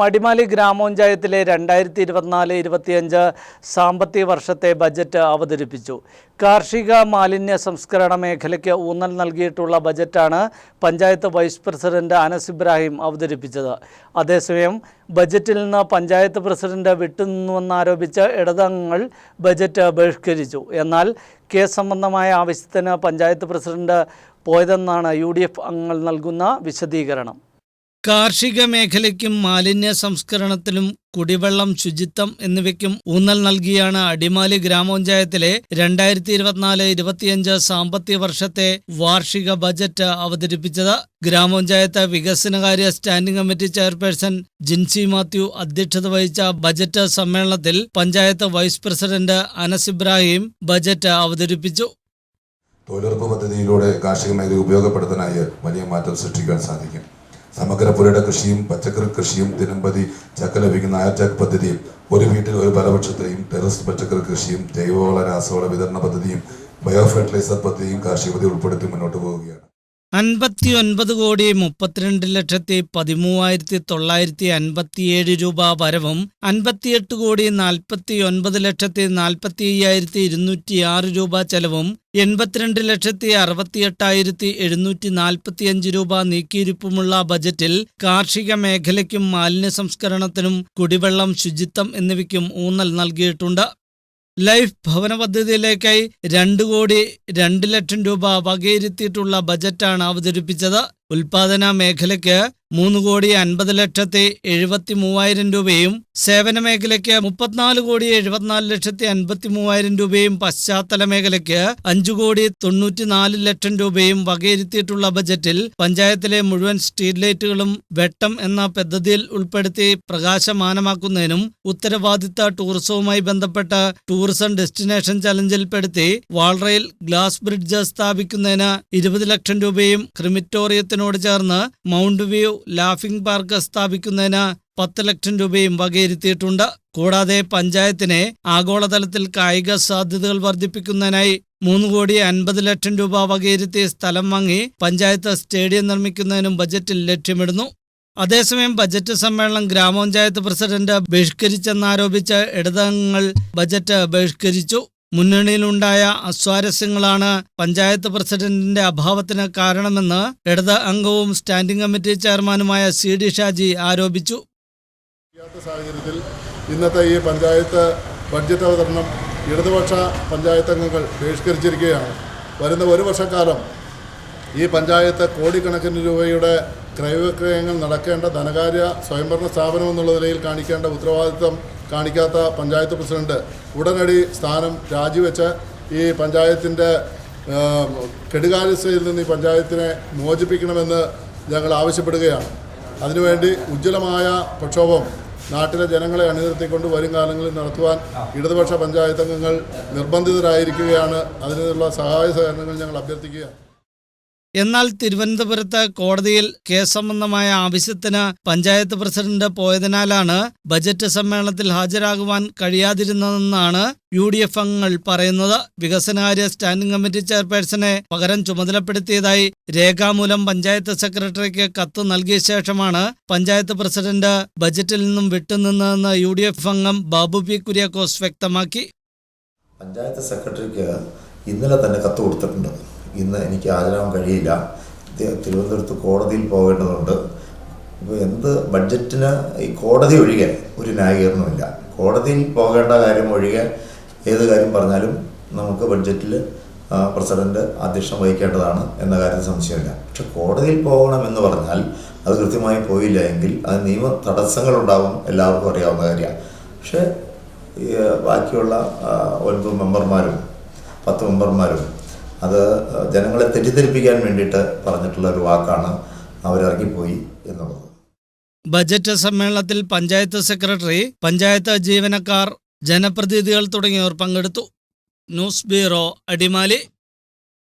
മടിമാലി ഗ്രാമപഞ്ചായത്തിലെ രണ്ടായിരത്തി ഇരുപത്തിനാല് ഇരുപത്തിയഞ്ച് സാമ്പത്തിക വർഷത്തെ ബജറ്റ് അവതരിപ്പിച്ചു. കാർഷിക മാലിന്യ സംസ്കരണ മേഖലയ്ക്ക് ഊന്നൽ നൽകിയിട്ടുള്ള ബജറ്റാണ് പഞ്ചായത്ത് വൈസ് പ്രസിഡന്റ് അനസ് ഇബ്രാഹിം അവതരിപ്പിച്ചത്. അതേസമയം ബജറ്റിൽ നിന്ന് പഞ്ചായത്ത് പ്രസിഡന്റ് വിട്ടുനിന്നുവെന്നാരോപിച്ച് ഇടതംഗങ്ങൾ ബജറ്റ് ബഹിഷ്കരിച്ചു. എന്നാൽ കേസ് സംബന്ധമായ ആവശ്യത്തിന് പഞ്ചായത്ത് പ്രസിഡന്റ് പോയതെന്നാണ് യു ഡി എഫ് അംഗങ്ങൾ നൽകുന്ന വിശദീകരണം. കാർഷിക മേഖലയ്ക്കും മാലിന്യ സംസ്കരണത്തിലും കുടിവെള്ളം ശുചിത്വം എന്നിവയ്ക്കും ഊന്നൽ നൽകിയാണ് അടിമാലി ഗ്രാമപഞ്ചായത്തിലെ രണ്ടായിരത്തി ഇരുപത്തിനാല് ഇരുപത്തിയഞ്ച് സാമ്പത്തിക വർഷത്തെ വാർഷിക ബജറ്റ് അവതരിപ്പിച്ചത് ഗ്രാമപഞ്ചായത്ത് വികസനകാര്യ standing committee chairperson Jincy Mathew അധ്യക്ഷത വഹിച്ച ബജറ്റ് സമ്മേളനത്തിൽ panchayat vice president Anas Ibrahim budget അവതരിപ്പിച്ചു. തൊഴിലുറപ്പ് പദ്ധതിയിലൂടെ കാർഷിക മേഖല ഉപയോഗപ്പെടുത്താനായി വലിയ മാറ്റം സൃഷ്ടിക്കാൻ സാധിക്കും. സമഗ്ര പുരയുടെ കൃഷിയും പച്ചക്കറി കൃഷിയും ദിനംപ്രതി ചക്ക ലഭിക്കുന്ന അയർചാക്ക് പദ്ധതിയും ഒരു വീട്ടിൽ ഒരു ഫലവൃക്ഷത്തെയും ടെറസ് പച്ചക്കറി കൃഷിയും ജൈവവള രാസവള വിതരണ പദ്ധതിയും ബയോ ഫെർട്ടിലൈസർ പദ്ധതിയും കാർഷിക പദ്ധതി ഉൾപ്പെടുത്തി മുന്നോട്ട് പോവുകയാണ്. അൻപത്തി ഒൻപത് കോടി മുപ്പത്തിരണ്ട് ലക്ഷത്തി പതിമൂവായിരത്തി തൊള്ളായിരത്തി അൻപത്തിയേഴ് രൂപ വരവും അൻപത്തിയെട്ട് കോടി നാൽപ്പത്തി ഒൻപത് ലക്ഷത്തി നാൽപ്പത്തി അയ്യായിരത്തി ഇരുന്നൂറ്റി ആറ് രൂപ ചെലവും എൺപത്തിരണ്ട് ലക്ഷത്തി അറുപത്തി എട്ടായിരത്തി എഴുന്നൂറ്റി നാൽപ്പത്തിയഞ്ച് രൂപ നീക്കിയിരിപ്പുമുള്ള ബജറ്റിൽ കാർഷിക മേഖലയ്ക്കും മാലിന്യ സംസ്കരണത്തിനും കുടിവെള്ളം ശുചിത്വം എന്നിവയ്ക്കും ഊന്നൽ നൽകിയിട്ടുണ്ട്. ലൈഫ് ഭവന പദ്ധതിയിലേക്കായി രണ്ട് കോടി രണ്ട് ലക്ഷം രൂപ വകയിരുത്തിയിട്ടുള്ള ബജറ്റാണ് അവതരിപ്പിച്ചത്. ഉൽപാദന മേഖലയ്ക്ക് മൂന്ന് കോടി അൻപത് ലക്ഷത്തി എഴുപത്തി മൂവായിരം രൂപയും സേവന മേഖലയ്ക്ക് മുപ്പത്തിനാല് കോടി എഴുപത്തിനാല് ലക്ഷത്തി അൻപത്തി മൂവായിരം രൂപയും പശ്ചാത്തല മേഖലയ്ക്ക് അഞ്ചു കോടി തൊണ്ണൂറ്റിനാല് ലക്ഷം രൂപയും വകയിരുത്തിയിട്ടുള്ള ബജറ്റിൽ പഞ്ചായത്തിലെ മുഴുവൻ സ്ട്രീറ്റ് ലൈറ്റുകളും വെട്ടം എന്ന പദ്ധതിയിൽ ഉൾപ്പെടുത്തി പ്രകാശമാനമാക്കുന്നതിനും ഉത്തരവാദിത്ത ടൂറിസവുമായി ബന്ധപ്പെട്ട ടൂറിസം ഡെസ്റ്റിനേഷൻ ചലഞ്ചിൽപ്പെടുത്തി വാൾറയിൽ ഗ്ലാസ് ബ്രിഡ്ജ് സ്ഥാപിക്കുന്നതിന് ഇരുപത് ലക്ഷം രൂപയും ക്രിമിറ്റോറിയത്തിനോട് ചേർന്ന് മൗണ്ട് വ്യൂ ലാഫിംഗ് പാർക്ക് സ്ഥാപിക്കുന്നതിന് പത്ത് ലക്ഷം രൂപയും വകയിരുത്തിയിട്ടുണ്ട്. കൂടാതെ പഞ്ചായത്തിനെ ആഗോളതലത്തിൽ കായിക സാധ്യതകൾ വർദ്ധിപ്പിക്കുന്നതിനായി മൂന്ന് കോടി അൻപത് ലക്ഷം രൂപ വകയിരുത്തി സ്ഥലം വാങ്ങി പഞ്ചായത്ത് സ്റ്റേഡിയം നിർമ്മിക്കുന്നതിനും ബജറ്റിൽ ലക്ഷ്യമിടുന്നു. അതേസമയം ബജറ്റ് സമ്മേളനം ഗ്രാമപഞ്ചായത്ത് പ്രസിഡന്റ് ബഹിഷ്കരിച്ചെന്നാരോപിച്ച് ഇടതംഗങ്ങൾ ബജറ്റ് ബഹിഷ്കരിച്ചു. മുന്നണിയിലുണ്ടായ അസ്വാരസ്യങ്ങളാണ് പഞ്ചായത്ത് പ്രസിഡന്റിന്റെ അഭാവത്തിന് കാരണമെന്ന് ഇടത് അംഗവും സ്റ്റാൻഡിംഗ് കമ്മിറ്റി ചെയർമാനുമായ സി ഡി ഷാജി ആരോപിച്ചു. സാഹചര്യത്തിൽ ഇന്നത്തെ ഈ പഞ്ചായത്ത് ബഡ്ജറ്റ് അവതരണം ഇടതുപക്ഷ പഞ്ചായത്ത് അംഗങ്ങൾ ബഹിഷ്കരിച്ചിരിക്കുകയാണ്. വരുന്ന ഒരു വർഷക്കാലം ഈ പഞ്ചായത്ത് കോടിക്കണക്കിന് രൂപയുടെ ക്രയവിക്രയങ്ങൾ നടക്കേണ്ട ധനകാര്യ സ്വയംഭരണ സ്ഥാപനം എന്നുള്ള നിലയിൽ കാണിക്കേണ്ട ഉത്തരവാദിത്വം കാണിക്കാത്ത പഞ്ചായത്ത് പ്രസിഡന്റ് ഉടനടി സ്ഥാനം രാജിവെച്ച് ഈ പഞ്ചായത്തിന്റെ കെടുകാര്യസ്ഥയിൽ നിന്ന് ഈ പഞ്ചായത്തിനെ മോചിപ്പിക്കണമെന്ന് ഞങ്ങൾ ആവശ്യപ്പെടുകയാണ്. അതിനുവേണ്ടി ഉജ്ജ്വലമായ പ്രക്ഷോഭം നാട്ടിലെ ജനങ്ങളെ അണിനിർത്തിക്കൊണ്ട് വരും കാലങ്ങളിൽ നടത്തുവാൻ ഇടതുപക്ഷ പഞ്ചായത്ത് അംഗങ്ങൾ നിർബന്ധിതരായിരിക്കുകയാണ്. അതിനുള്ള സഹായ സഹകരണങ്ങൾ ഞങ്ങൾ അഭ്യർത്ഥിക്കുകയാണ്. എന്നാൽ തിരുവനന്തപുരത്ത് കോടതിയിൽ കേസ് സംബന്ധമായ ആവശ്യത്തിന് പഞ്ചായത്ത് പ്രസിഡന്റ് പോയതിനാലാണ് ബജറ്റ് സമ്മേളനത്തിൽ ഹാജരാകുവാൻ കഴിയാതിരുന്നതെന്നാണ് യു ഡി എഫ് അംഗങ്ങൾ പറയുന്നത്. വികസനകാര്യ സ്റ്റാൻഡിംഗ് കമ്മിറ്റി ചെയർപേഴ്സണെ പകരം ചുമതലപ്പെടുത്തിയതായി രേഖാമൂലം പഞ്ചായത്ത് സെക്രട്ടറിക്ക് കത്ത് നൽകിയ ശേഷമാണ് പഞ്ചായത്ത് പ്രസിഡന്റ് ബജറ്റിൽ നിന്നും വിട്ടുനിന്നതെന്ന് യു ഡി എഫ് അംഗം ബാബു പി കുര്യാക്കോസ് വ്യക്തമാക്കി. പഞ്ചായത്ത് സെക്രട്ടറിക്ക് ഇന്നലെ തന്നെ കത്ത് കൊടുത്തിട്ടുണ്ട്. ഇന്ന് എനിക്ക് ഹാജരാകാൻ കഴിയില്ല. തിരുവനന്തപുരത്ത് കോടതിയിൽ പോകേണ്ടതുണ്ട്. അപ്പോൾ എന്ത് ബഡ്ജറ്റിന് ഈ കോടതി ഒഴികെ ഒരു ന്യായീകരണമില്ല കോടതിയിൽ പോകേണ്ട കാര്യം ഒഴികെ ഏത് കാര്യം പറഞ്ഞാലും നമുക്ക് ബഡ്ജറ്റിൽ പ്രസിഡന്റ് അധ്യക്ഷം വഹിക്കേണ്ടതാണ് എന്ന കാര്യത്തിൽ സംശയമില്ല. പക്ഷെ കോടതിയിൽ പോകണമെന്ന് പറഞ്ഞാൽ അത് കൃത്യമായി പോയില്ല എങ്കിൽ അത് നിയമ തടസ്സങ്ങൾ ഉണ്ടാവും എല്ലാവർക്കും അറിയാവുന്ന കാര്യമാണ്. പക്ഷേ ബാക്കിയുള്ള ഒൻപത് മെമ്പർമാരും പത്ത് മെമ്പർമാരും അത് ജനങ്ങളെ തെറ്റിദ്ധരിപ്പിക്കാൻ വേണ്ടിയിട്ട് പറഞ്ഞിട്ടുള്ള ഒരു വാക്കാണ് അവരിറങ്ങിപ്പോയി എന്നുള്ളത്. ബജറ്റ് സമ്മേളനത്തിൽ പഞ്ചായത്ത് സെക്രട്ടറി പഞ്ചായത്ത് ജീവനക്കാർ ജനപ്രതിനിധികൾ തുടങ്ങിയവർ പങ്കെടുത്തു. News bureau Adimali.